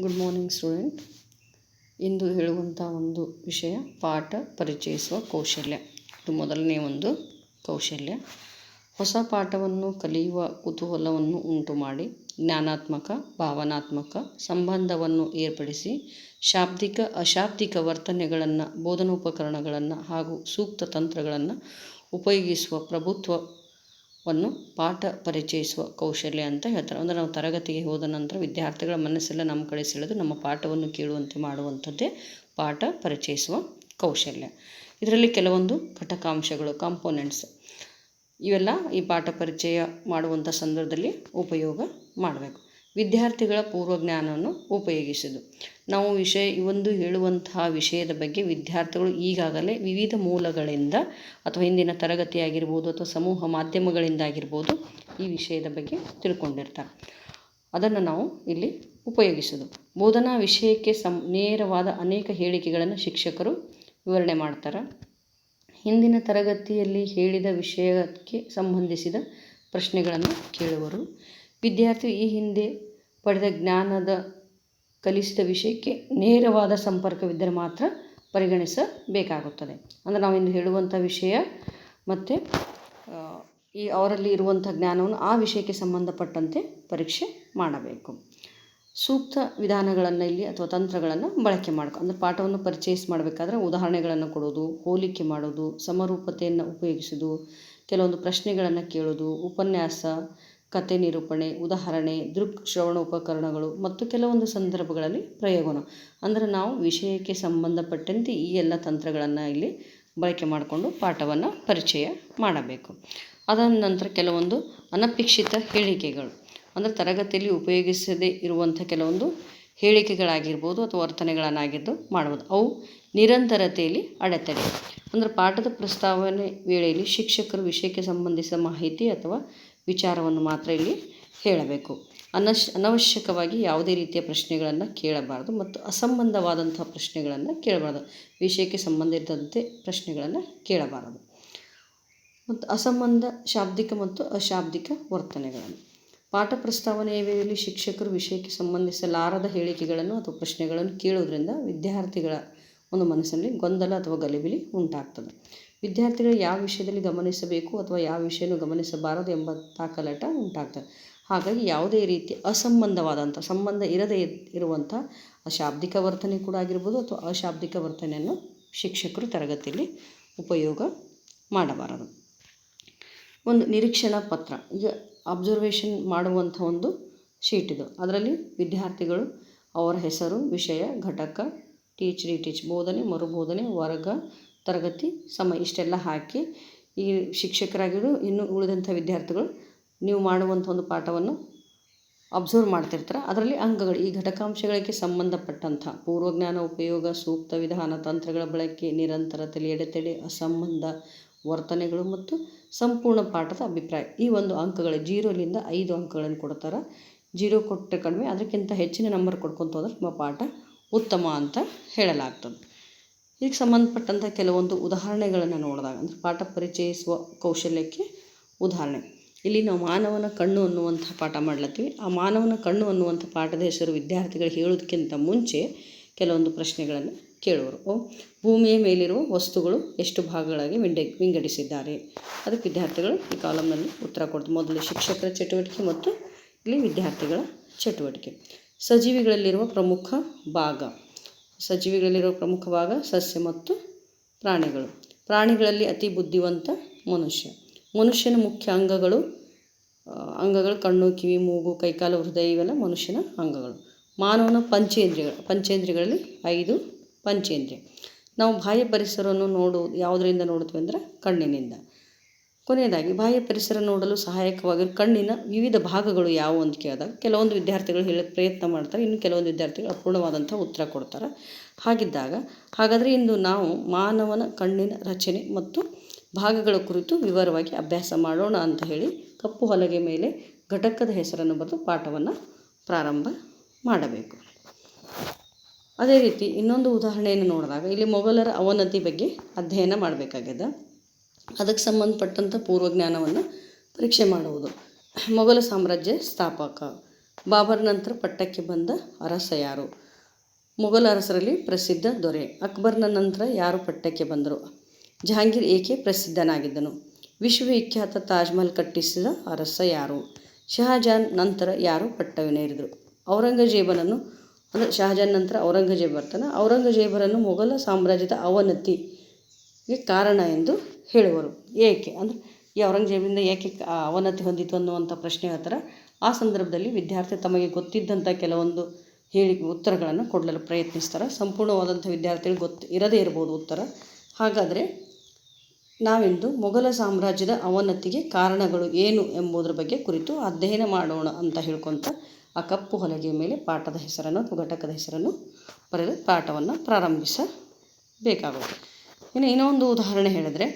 Good morning student ಇಂದು ಹೇಳುವಂಥ ಒಂದು ವಿಷಯ, ಪಾಠ ಪರಿಚಯಿಸುವ ಕೌಶಲ್ಯ. ಇದು ಮೊದಲನೇ ಒಂದು ಕೌಶಲ್ಯ. ಹೊಸ ಪಾಠವನ್ನು ಕಲಿಯುವ ಕುತೂಹಲವನ್ನು ಉಂಟು ಮಾಡಿ, ಜ್ಞಾನಾತ್ಮಕ, ಭಾವನಾತ್ಮಕ ಸಂಬಂಧವನ್ನು ಏರ್ಪಡಿಸಿ, ಶಾಬ್ದಿಕ, ಅಶಾಬ್ದಿಕ ವರ್ತನೆಗಳನ್ನು, ಬೋಧನೋಪಕರಣಗಳನ್ನು ಹಾಗೂ ಸೂಕ್ತ ತಂತ್ರಗಳನ್ನು ಉಪಯೋಗಿಸುವ ಪ್ರಭುತ್ವವನ್ನು ಪಾಠ ಪರಿಚಯಿಸುವ ಕೌಶಲ್ಯ ಅಂತ ಹೇಳ್ತಾರೆ. ಅಂದರೆ ನಾವು ತರಗತಿಗೆ ಹೋದ ನಂತರ ವಿದ್ಯಾರ್ಥಿಗಳ ಮನಸ್ಸೆಲ್ಲ ನಮ್ಮ ಕಡೆ ಸೆಳೆದು ನಮ್ಮ ಪಾಠವನ್ನು ಕೇಳುವಂತೆ ಮಾಡುವಂಥದ್ದೇ ಪಾಠ ಪರಿಚಯಿಸುವ ಕೌಶಲ್ಯ. ಇದರಲ್ಲಿ ಕೆಲವೊಂದು ಘಟಕಾಂಶಗಳು ಕಾಂಪೋನೆಂಟ್ಸ್ ಇವೆಲ್ಲ ಈ ಪಾಠ ಪರಿಚಯ ಮಾಡುವಂಥ ಸಂದರ್ಭದಲ್ಲಿ ಉಪಯೋಗ ಮಾಡಬೇಕು. ವಿದ್ಯಾರ್ಥಿಗಳ ಪೂರ್ವಜ್ಞಾನವನ್ನು ಉಪಯೋಗಿಸೋದು ನಾವು ವಿಷಯ ಒಂದು ಹೇಳುವಂತಹ ವಿಷಯದ ಬಗ್ಗೆ ವಿದ್ಯಾರ್ಥಿಗಳು ಈಗಾಗಲೇ ವಿವಿಧ ಮೂಲಗಳಿಂದ ಅಥವಾ ಹಿಂದಿನ ತರಗತಿ ಆಗಿರ್ಬೋದು ಅಥವಾ ಸಮೂಹ ಮಾಧ್ಯಮಗಳಿಂದಾಗಿರ್ಬೋದು ಈ ವಿಷಯದ ಬಗ್ಗೆ ತಿಳ್ಕೊಂಡಿರ್ತಾರೆ. ಅದನ್ನು ನಾವು ಇಲ್ಲಿ ಉಪಯೋಗಿಸೋದು ಬೋಧನಾ ವಿಷಯಕ್ಕೆ ಸಂ, ನೇರವಾದ ಅನೇಕ ಹೇಳಿಕೆಗಳನ್ನು ಶಿಕ್ಷಕರು ವಿವರಣೆ ಮಾಡ್ತಾರೆ. ಹಿಂದಿನ ತರಗತಿಯಲ್ಲಿ ಹೇಳಿದ ವಿಷಯಕ್ಕೆ ಸಂಬಂಧಿಸಿದ ಪ್ರಶ್ನೆಗಳನ್ನು ಕೇಳುವರು. ವಿದ್ಯಾರ್ಥಿ ಈ ಹಿಂದೆ ಪಡೆದ ಜ್ಞಾನದ ಕಲಿಸಿದ ವಿಷಯಕ್ಕೆ ನೇರವಾದ ಸಂಪರ್ಕವಿದ್ದರೆ ಮಾತ್ರ ಪರಿಗಣಿಸಬೇಕಾಗುತ್ತದೆ. ಅಂದರೆ ನಾವು ಇಂದು ಹೇಳುವಂಥ ವಿಷಯ ಮತ್ತು ಈ ಅವರಲ್ಲಿ ಇರುವಂಥ ಜ್ಞಾನವನ್ನು ಆ ವಿಷಯಕ್ಕೆ ಸಂಬಂಧಪಟ್ಟಂತೆ ಪರೀಕ್ಷೆ ಮಾಡಬೇಕು. ಸೂಕ್ತ ವಿಧಾನಗಳನ್ನು ಇಲ್ಲಿ ಅಥವಾ ತಂತ್ರಗಳನ್ನು ಬಳಕೆ ಮಾಡ್ಕೊ ಅಂದರೆ ಪಾಠವನ್ನು ಪರಿಚಯಿಸ್ ಮಾಡಬೇಕಾದ್ರೆ ಉದಾಹರಣೆಗಳನ್ನು ಕೊಡೋದು, ಹೋಲಿಕೆ ಮಾಡೋದು, ಸಮರೂಪತೆಯನ್ನು ಉಪಯೋಗಿಸೋದು, ಕೆಲವೊಂದು ಪ್ರಶ್ನೆಗಳನ್ನು ಕೇಳೋದು, ಉಪನ್ಯಾಸ ಕತೆ ನಿರೂಪಣೆ, ಉದಾಹರಣೆ, ದೃಕ್ ಶ್ರವಣ ಉಪಕರಣಗಳು ಮತ್ತು ಕೆಲವೊಂದು ಸಂದರ್ಭಗಳಲ್ಲಿ ಪ್ರಯೋಗನ. ಅಂದರೆ ನಾವು ವಿಷಯಕ್ಕೆ ಸಂಬಂಧಪಟ್ಟಂತೆ ಈ ಎಲ್ಲ ತಂತ್ರಗಳನ್ನು ಇಲ್ಲಿ ಬಳಕೆ ಮಾಡಿಕೊಂಡು ಪಾಠವನ್ನು ಪರಿಚಯ ಮಾಡಬೇಕು. ಅದಾದ ನಂತರ ಕೆಲವೊಂದು ಅನಪೇಕ್ಷಿತ ಹೇಳಿಕೆಗಳು. ಅಂದರೆ ತರಗತಿಯಲ್ಲಿ ಉಪಯೋಗಿಸದೇ ಇರುವಂಥ ಕೆಲವೊಂದು ಹೇಳಿಕೆಗಳಾಗಿರ್ಬೋದು ಅಥವಾ ವರ್ತನೆಗಳನ್ನಾಗಿದ್ದು ಮಾಡ್ಬೋದು. ಅವು ನಿರಂತರತೆಯಲ್ಲಿ ಅಡೆತಡೆ. ಅಂದರೆ ಪಾಠದ ಪ್ರಸ್ತಾವನೆ ವೇಳೆಯಲ್ಲಿ ಶಿಕ್ಷಕರು ವಿಷಯಕ್ಕೆ ಸಂಬಂಧಿಸಿದ ಮಾಹಿತಿ ಅಥವಾ ವಿಚಾರವನ್ನು ಮಾತ್ರ ಇಲ್ಲಿ ಹೇಳಬೇಕು. ಅನಶ್, ಅನವಶ್ಯಕವಾಗಿ ಯಾವುದೇ ರೀತಿಯ ಪ್ರಶ್ನೆಗಳನ್ನು ಕೇಳಬಾರದು ಮತ್ತು ಅಸಂಬಂಧವಾದಂಥ ಪ್ರಶ್ನೆಗಳನ್ನು ಕೇಳಬಾರದು. ವಿಷಯಕ್ಕೆ ಸಂಬಂಧಿಸಿದಂತೆ ಪ್ರಶ್ನೆಗಳನ್ನು ಕೇಳಬಾರದು. ಮತ್ತು ಅಸಂಬಂಧ, ಶಾಬ್ದಿಕ ಮತ್ತು ಅಶಾಬ್ದಿಕ ವರ್ತನೆಗಳನ್ನು. ಪಾಠ ಪ್ರಸ್ತಾವನೆಯ ವೇಳೆಯಲ್ಲಿ ಶಿಕ್ಷಕರು ವಿಷಯಕ್ಕೆ ಸಂಬಂಧಿಸಲಾರದ ಹೇಳಿಕೆಗಳನ್ನು ಅಥವಾ ಪ್ರಶ್ನೆಗಳನ್ನು ಕೇಳೋದ್ರಿಂದ ವಿದ್ಯಾರ್ಥಿಗಳ ಒಂದು ಮನಸ್ಸಿನಲ್ಲಿ ಗೊಂದಲ ಅಥವಾ ಗಲಿಬಿಲಿ ಉಂಟಾಗ್ತದೆ. ವಿದ್ಯಾರ್ಥಿಗಳು ಯಾವ ವಿಷಯದಲ್ಲಿ ಗಮನಿಸಬೇಕು ಅಥವಾ ಯಾವ ವಿಷಯನೂ ಗಮನಿಸಬಾರದು ಎಂಬ ತಾಕಲಾಟ ಉಂಟಾಗ್ತದೆ. ಹಾಗಾಗಿ ಯಾವುದೇ ರೀತಿ ಅಸಂಬಂಧವಾದಂಥ, ಸಂಬಂಧ ಇರದೇ ಇರುವಂಥ ಅಶಾಬ್ದಿಕ ವರ್ತನೆ ಕೂಡ ಆಗಿರ್ಬೋದು ಅಥವಾ ಅಶಾಬ್ದಿಕ ವರ್ತನೆಯನ್ನು ಶಿಕ್ಷಕರು ತರಗತಿಯಲ್ಲಿ ಉಪಯೋಗ ಮಾಡಬಾರದು. ಒಂದು ನಿರೀಕ್ಷಣಾ ಪತ್ರ, ಈಗ ಅಬ್ಸರ್ವೇಷನ್ ಮಾಡುವಂಥ ಒಂದು ಶೀಟ್ ಇದು. ಅದರಲ್ಲಿ ವಿದ್ಯಾರ್ಥಿಗಳು ಅವರ ಹೆಸರು, ವಿಷಯ, ಘಟಕ ಟೀಚ್ ರೀಟೀಚ್ ಬೋಧನೆ, ಮರುಬೋಧನೆ, ವರ್ಗ ತರಗತಿ ಸಮ ಇಷ್ಟೆಲ್ಲ ಹಾಕಿ ಈ ಶಿಕ್ಷಕರಾಗಿರೋ ಇನ್ನೂ ಉಳಿದಂಥ ವಿದ್ಯಾರ್ಥಿಗಳು ನೀವು ಮಾಡುವಂಥ ಒಂದು ಪಾಠವನ್ನು ಅಬ್ಸರ್ವ್ ಮಾಡ್ತಿರ್ತಾರೆ. ಅದರಲ್ಲಿ ಅಂಗಗಳು, ಈ ಘಟಕಾಂಶಗಳಿಗೆ ಸಂಬಂಧಪಟ್ಟಂಥ ಪೂರ್ವಜ್ಞಾನ, ಉಪಯೋಗ, ಸೂಕ್ತ ವಿಧಾನ, ತಂತ್ರಗಳ ಬಳಕೆ ನಿರಂತರತೆಯಲ್ಲಿ ಎಡೆತಡೆ, ಅಸಂಬಂಧ, ವರ್ತನೆಗಳು ಮತ್ತು ಸಂಪೂರ್ಣ ಪಾಠದ ಅಭಿಪ್ರಾಯ. ಈ ಒಂದು ಅಂಕಗಳು ಜೀರೋಲಿಂದ ಐದು ಅಂಕಗಳನ್ನು ಕೊಡ್ತಾರೆ. ಜೀರೋ ಕೊಟ್ಟರೆ ಕಡಿಮೆ, ಅದಕ್ಕಿಂತ ಹೆಚ್ಚಿನ ನಂಬರ್ ಕೊಡ್ಕೊತ ಹೋದ್ರೆ ನಿಮ್ಮ ಪಾಠ ಉತ್ತಮ ಅಂತ ಹೇಳಲಾಗ್ತದೆ. ಇದಕ್ಕೆ ಸಂಬಂಧಪಟ್ಟಂಥ ಕೆಲವೊಂದು ಉದಾಹರಣೆಗಳನ್ನು ನೋಡಿದಾಗ, ಅಂದರೆ ಪಾಠ ಪರಿಚಯಿಸುವ ಕೌಶಲ್ಯಕ್ಕೆ ಉದಾಹರಣೆ. ಇಲ್ಲಿ ನಾವು ಮಾನವನ ಕಣ್ಣು ಅನ್ನುವಂಥ ಪಾಠ ಮಾಡ್ಲತ್ತೀವಿ. ಆ ಮಾನವನ ಕಣ್ಣು ಅನ್ನುವಂಥ ಪಾಠದ ಹೆಸರು ವಿದ್ಯಾರ್ಥಿಗಳು ಹೇಳೋದಕ್ಕಿಂತ ಮುಂಚೆ ಕೆಲವೊಂದು ಪ್ರಶ್ನೆಗಳನ್ನು ಕೇಳುವರು. ಭೂಮಿಯ ಮೇಲಿರುವ ವಸ್ತುಗಳು ಎಷ್ಟು ಭಾಗಗಳಾಗಿ ವಿಂಡೆ, ವಿಂಗಡಿಸಿದ್ದಾರೆ? ಅದಕ್ಕೆ ವಿದ್ಯಾರ್ಥಿಗಳು ಈ ಕಾಲಮ್ನಲ್ಲಿ ಉತ್ತರ ಕೊಡ್ತಾರೆ. ಮೊದಲು ಶಿಕ್ಷಕರ ಚಟುವಟಿಕೆ ಮತ್ತು ಇಲ್ಲಿ ವಿದ್ಯಾರ್ಥಿಗಳ ಚಟುವಟಿಕೆ. ಸಜೀವಿಗಳಲ್ಲಿರುವ ಪ್ರಮುಖ ಭಾಗ. ಸಜೀವಿಗಳಲ್ಲಿರುವ ಪ್ರಮುಖ ಭಾಗ ಸಸ್ಯ ಮತ್ತು ಪ್ರಾಣಿಗಳು. ಪ್ರಾಣಿಗಳಲ್ಲಿ ಅತಿ ಬುದ್ಧಿವಂತ ಮನುಷ್ಯ. ಮನುಷ್ಯನ ಮುಖ್ಯ ಅಂಗಗಳು ಅಂಗಗಳು ಕಣ್ಣು, ಕಿವಿ, ಮೂಗು, ಕೈಕಾಲು, ಹೃದಯ ಇವೆಲ್ಲ ಮನುಷ್ಯನ ಅಂಗಗಳು. ಮಾನವನ ಪಂಚೇಂದ್ರಿಯಗಳು. ಪಂಚೇಂದ್ರಿಯಗಳಲ್ಲಿ ಐದು ಪಂಚೇಂದ್ರಿಯ. ನಾವು ಬಾಹ್ಯ ಪರಿಸರವನ್ನು ನೋಡು, ಯಾವುದರಿಂದ ನೋಡ್ತೀವಿ ಅಂದರೆ ಕಣ್ಣಿನಿಂದ. ಕೊನೆಯದಾಗಿ ಬಾಹ್ಯ ಪರಿಸರ ನೋಡಲು ಸಹಾಯಕವಾಗಿರೋ ಕಣ್ಣಿನ ವಿವಿಧ ಭಾಗಗಳು ಯಾವುವು ಅಂತ ಕೇಳಿದಾಗ ಕೆಲವೊಂದು ವಿದ್ಯಾರ್ಥಿಗಳು ಹೇಳಕ್ಕೆ ಪ್ರಯತ್ನ ಮಾಡ್ತಾರೆ, ಇನ್ನು ಕೆಲವೊಂದು ವಿದ್ಯಾರ್ಥಿಗಳು ಅಪೂರ್ಣವಾದಂಥ ಉತ್ತರ ಕೊಡ್ತಾರೆ. ಹಾಗಿದ್ದಾಗ, ಹಾಗಾದರೆ ಇಂದು ನಾವು ಮಾನವನ ಕಣ್ಣಿನ ರಚನೆ ಮತ್ತು ಭಾಗಗಳ ಕುರಿತು ವಿವರವಾಗಿ ಅಭ್ಯಾಸ ಮಾಡೋಣ ಅಂತ ಹೇಳಿ ಕಪ್ಪು ಹಲಗೆ ಮೇಲೆ ಘಟಕದ ಹೆಸರನ್ನು ಬರೆದು ಪಾಠವನ್ನು ಪ್ರಾರಂಭ ಮಾಡಬೇಕು. ಅದೇ ರೀತಿ ಇನ್ನೊಂದು ಉದಾಹರಣೆಯನ್ನು ನೋಡಿದಾಗ ಇಲ್ಲಿ ಮೊಘಲರ ಅವನತಿ ಬಗ್ಗೆ ಅಧ್ಯಯನ ಮಾಡಬೇಕಾಗ್ಯದ ಅದಕ್ಕೆ ಸಂಬಂಧಪಟ್ಟಂಥ ಪೂರ್ವಜ್ಞಾನವನ್ನು ಪರೀಕ್ಷೆ ಮಾಡುವುದು. ಮೊಘಲ ಸಾಮ್ರಾಜ್ಯ ಸ್ಥಾಪಕ. ಬಾಬರ್ ನಂತರ ಪಟ್ಟಕ್ಕೆ ಬಂದ ಅರಸ ಯಾರು? ಮೊಘಲ್ ಅರಸರಲ್ಲಿ ಪ್ರಸಿದ್ಧ ದೊರೆ. ಅಕ್ಬರ್ನ ನಂತರ ಯಾರು ಪಟ್ಟಕ್ಕೆ ಬಂದರು? ಜಹಾಂಗೀರ್ ಏಕೆ ಪ್ರಸಿದ್ಧನಾಗಿದ್ದನು? ವಿಶ್ವವಿಖ್ಯಾತ ತಾಜ್ಮಹಲ್ ಕಟ್ಟಿಸಿದ ಅರಸ ಯಾರು? ಶಹಜಾನ್ ನಂತರ ಯಾರು ಪಟ್ಟವಿನೇರಿದರು ಔರಂಗಜೇಬನನ್ನು ಅಂದರೆ ಶಹಜಾನ್ ನಂತರ ಔರಂಗಜೇಬ್ ಬರ್ತಾನೆ. ಔರಂಗಜೇಬರನ್ನು ಮೊಘಲ ಸಾಮ್ರಾಜ್ಯದ ಅವನತಿಗೆ ಕಾರಣ ಎಂದು ಹೇಳುವರು. ಏಕೆ? ಅಂದರೆ ಈ ಔರಂಗಜೇಬಿಂದ ಏಕೆ ಅವನತಿ ಹೊಂದಿತು ಅನ್ನುವಂಥ ಪ್ರಶ್ನೆ ಹೇಳ್ತಾರ ಆ ಸಂದರ್ಭದಲ್ಲಿ ವಿದ್ಯಾರ್ಥಿ ತಮಗೆ ಗೊತ್ತಿದ್ದಂಥ ಕೆಲವೊಂದು ಹೇಳಿ ಉತ್ತರಗಳನ್ನು ಕೊಡಲು ಪ್ರಯತ್ನಿಸ್ತಾರೆ. ಸಂಪೂರ್ಣವಾದಂಥ ವಿದ್ಯಾರ್ಥಿಗಳು ಗೊತ್ತು ಇರದೇ ಇರ್ಬೋದು ಉತ್ತರ. ಹಾಗಾದರೆ ನಾವಿಂದು ಮೊಘಲ ಸಾಮ್ರಾಜ್ಯದ ಅವನತಿಗೆ ಕಾರಣಗಳು ಏನು ಎಂಬುದರ ಬಗ್ಗೆ ಕುರಿತು ಅಧ್ಯಯನ ಮಾಡೋಣ ಅಂತ ಹೇಳ್ಕೊತ ಆ ಕಪ್ಪು ಹೊಲಗೆಯ ಮೇಲೆ ಪಾಠದ ಹೆಸರನ್ನು ಅಥವಾ ಘಟಕದ ಹೆಸರನ್ನು ಬರೆದು ಪಾಠವನ್ನು ಪ್ರಾರಂಭಿಸಬೇಕಾಗುತ್ತೆ. ಇನ್ನು ಇನ್ನೊಂದು ಉದಾಹರಣೆ ಹೇಳಿದ್ರೆ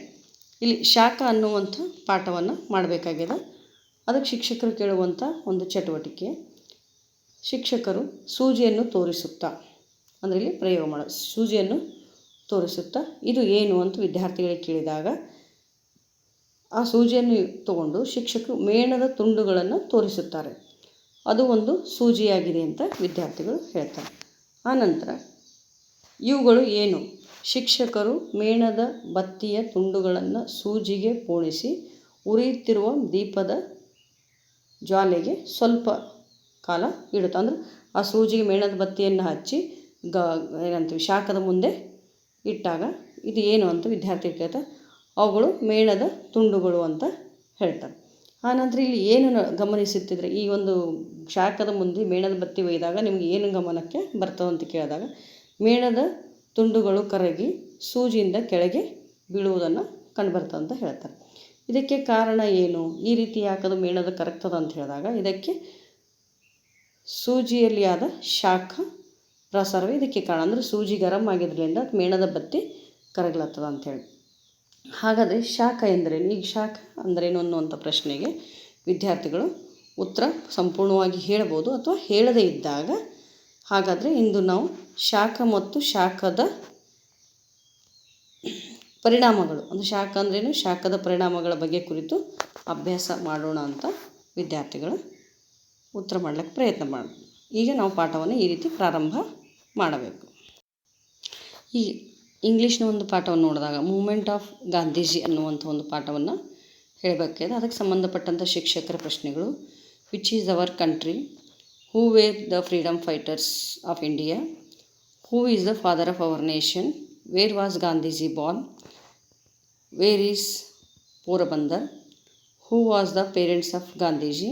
ಇಲ್ಲಿ ಶಾಖ ಅನ್ನುವಂಥ ಪಾಠವನ್ನು ಮಾಡಬೇಕಾಗಿದೆ. ಅದಕ್ಕೆ ಶಿಕ್ಷಕರು ಕೇಳುವಂಥ ಒಂದು ಚಟುವಟಿಕೆ. ಶಿಕ್ಷಕರು ಸೂಜಿಯನ್ನು ತೋರಿಸುತ್ತಾ, ಅಂದರೆ ಇಲ್ಲಿ ಪ್ರಯೋಗ ಮಾಡೋ, ಸೂಜಿಯನ್ನು ತೋರಿಸುತ್ತಾ, ಇದು ಏನು ಅಂತ ವಿದ್ಯಾರ್ಥಿಗಳಿಗೆ ಕೇಳಿದಾಗ, ಆ ಸೂಜಿಯನ್ನು ತಗೊಂಡು ಶಿಕ್ಷಕರು ಮೇಣದ ತುಂಡುಗಳನ್ನು ತೋರಿಸುತ್ತಾರೆ. ಅದು ಒಂದು ಸೂಜಿಯಾಗಿದೆ ಅಂತ ವಿದ್ಯಾರ್ಥಿಗಳು ಹೇಳ್ತಾರೆ. ಆನಂತರ ಇವುಗಳು ಏನು? ಶಿಕ್ಷಕರು ಮೇಣದ ಬತ್ತಿಯ ತುಂಡುಗಳನ್ನು ಸೂಜಿಗೆ ಪೋಣಿಸಿ ಉರಿಯುತ್ತಿರುವ ದೀಪದ ಜ್ವಾಲೆಗೆ ಸ್ವಲ್ಪ ಕಾಲ ಇಡುತ್ತೆ, ಅಂದ್ರೆ ಆ ಸೂಜಿಗೆ ಮೇಣದ ಬತ್ತಿಯನ್ನು ಹಚ್ಚಿ ಗ, ಏನಂತೀವಿ, ಶಾಖದ ಮುಂದೆ ಇಟ್ಟಾಗ ಇದು ಏನು ಅಂತ ವಿದ್ಯಾರ್ಥಿ ಕೇಳ್ತಾರೆ. ಅವುಗಳು ಮೇಣದ ತುಂಡುಗಳು ಅಂತ ಹೇಳ್ತಾರೆ. ಆನಂತರ ಇಲ್ಲಿ ಏನು ಗಮನಿಸುತ್ತಿದ್ರೆ, ಈ ಒಂದು ಶಾಖದ ಮುಂದೆ ಮೇಣದ ಬತ್ತಿ ಒಯ್ದಾಗ ನಿಮಗೆ ಏನು ಗಮನಕ್ಕೆ ಬರ್ತದೆ ಅಂತ ಕೇಳಿದಾಗ, ಮೇಣದ ತುಂಡುಗಳು ಕರಗಿ ಸೂಜಿಯಿಂದ ಕೆಳಗೆ ಬೀಳುವುದನ್ನು ಕಂಡುಬರ್ತದೆ ಅಂತ ಹೇಳ್ತಾರೆ. ಇದಕ್ಕೆ ಕಾರಣ ಏನು? ಈ ರೀತಿ ಯಾಕದು ಮೇಣದ ಕರಗ್ತದೆ ಅಂತ ಹೇಳಿದಾಗ ಇದಕ್ಕೆ ಸೂಜಿಯಲ್ಲಿ ಆದ ಶಾಖ ಪ್ರಸಾರವೇ ಇದಕ್ಕೆ ಕಾರಣ. ಅಂದರೆ ಸೂಜಿ ಗರಂ ಆಗಿದ್ದರಿಂದ ಮೇಣದ ಬತ್ತಿ ಕರಗ್ಲತ್ತದ ಅಂಥೇಳಿ ಹಾಗಾದರೆ ಶಾಖ ಎಂದರೇನು? ಈಗ ಶಾಖ ಅಂದ್ರೇನು ಅನ್ನುವಂಥ ಪ್ರಶ್ನೆಗೆ ವಿದ್ಯಾರ್ಥಿಗಳು ಉತ್ತರ ಸಂಪೂರ್ಣವಾಗಿ ಹೇಳ್ಬೋದು ಅಥವಾ ಹೇಳದೇ ಇದ್ದಾಗ ಹಾಗಾದರೆ ಇಂದು ನಾವು ಶಾಖ ಮತ್ತು ಶಾಖದ ಪರಿಣಾಮಗಳು ಒಂದು ಶಾಖ ಅಂದ್ರೇನು ಶಾಖದ ಪರಿಣಾಮಗಳ ಬಗ್ಗೆ ಕುರಿತು ಅಭ್ಯಾಸ ಮಾಡೋಣ ಅಂತ ವಿದ್ಯಾರ್ಥಿಗಳು ಉತ್ತರ ಮಾಡಲಿಕ್ಕೆ ಪ್ರಯತ್ನ ಮಾಡಿ ಈಗ ನಾವು ಪಾಠವನ್ನು ಈ ರೀತಿ ಪ್ರಾರಂಭ ಮಾಡಬೇಕು. ಈ ಇಂಗ್ಲೀಷ್ನ ಒಂದು ಪಾಠವನ್ನು ನೋಡಿದಾಗ ಮೂಮೆಂಟ್ ಆಫ್ ಗಾಂಧೀಜಿ ಅನ್ನುವಂಥ ಒಂದು ಪಾಠವನ್ನು ಹೇಳಬೇಕಿದೆ. ಅದಕ್ಕೆ ಸಂಬಂಧಪಟ್ಟಂಥ ಶಿಕ್ಷಕರ ಪ್ರಶ್ನೆಗಳು which is our country who were the freedom fighters of India who is the father of our nation where was Gandhiji born where is Porbandar who was the parents of Gandhiji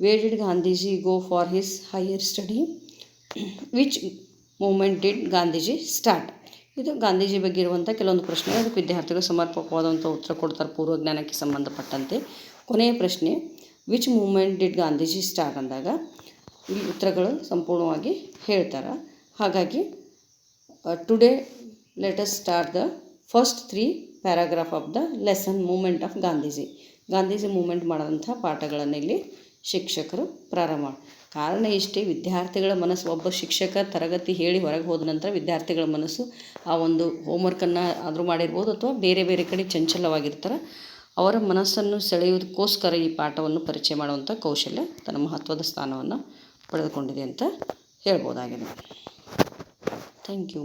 where did Gandhiji go for his higher study which movement did Gandhiji start ಇದು ಗಾಂಧೀಜಿ ಬಗ್ಗೆ ಇರುವಂಥ ಕೆಲವೊಂದು ಪ್ರಶ್ನೆ. ಅದಕ್ಕೆ ವಿದ್ಯಾರ್ಥಿಗಳು ಸಮರ್ಪಕವಾದಂಥ ಉತ್ತರ ಕೊಡ್ತಾರೆ ಪೂರ್ವಜ್ಞಾನಕ್ಕೆ ಸಂಬಂಧಪಟ್ಟಂತೆ. ಕೊನೆಯ ಪ್ರಶ್ನೆ which movement did Gandhiji start ಅಂದಾಗ? ಇಲ್ಲಿ ಉತ್ತರಗಳು ಸಂಪೂರ್ಣವಾಗಿ ಹೇಳ್ತಾರೆ. ಹಾಗಾಗಿ today let's start the first three paragraph of the lesson movement of Gandhiji Gandhiji movement ಮಾಡಿದಂಥ ಪಾಠಗಳನ್ನು ಇಲ್ಲಿ ಶಿಕ್ಷಕರು ಪ್ರಾರಂಭ ಕಾರಣ ಇಷ್ಟೇ, ವಿದ್ಯಾರ್ಥಿಗಳ ಮನಸ್ಸು, ಒಬ್ಬ ಶಿಕ್ಷಕ ತರಗತಿ ಹೇಳಿ ಹೊರಗೆ ಹೋದ ನಂತರ ವಿದ್ಯಾರ್ಥಿಗಳ ಮನಸ್ಸು ಆ ಒಂದು ಹೋಮ್ವರ್ಕನ್ನು ಆದರೂ ಮಾಡಿರ್ಬೋದು ಅಥವಾ ಬೇರೆ ಬೇರೆ ಕಡೆ ಚಂಚಲವಾಗಿರ್ತಾರೆ. ಅವರ ಮನಸ್ಸನ್ನು ಸೆಳೆಯುವುದಕ್ಕೋಸ್ಕರ ಈ ಪಾಠವನ್ನು ಪರಿಚಯ ಮಾಡುವಂಥ ಕೌಶಲ್ಯ ತನ್ನ ಮಹತ್ವದ ಸ್ಥಾನವನ್ನು ಪಡೆದುಕೊಂಡಿದೆ ಅಂತ ಹೇಳ್ಬೋದಾಗಿದೆ. Thank you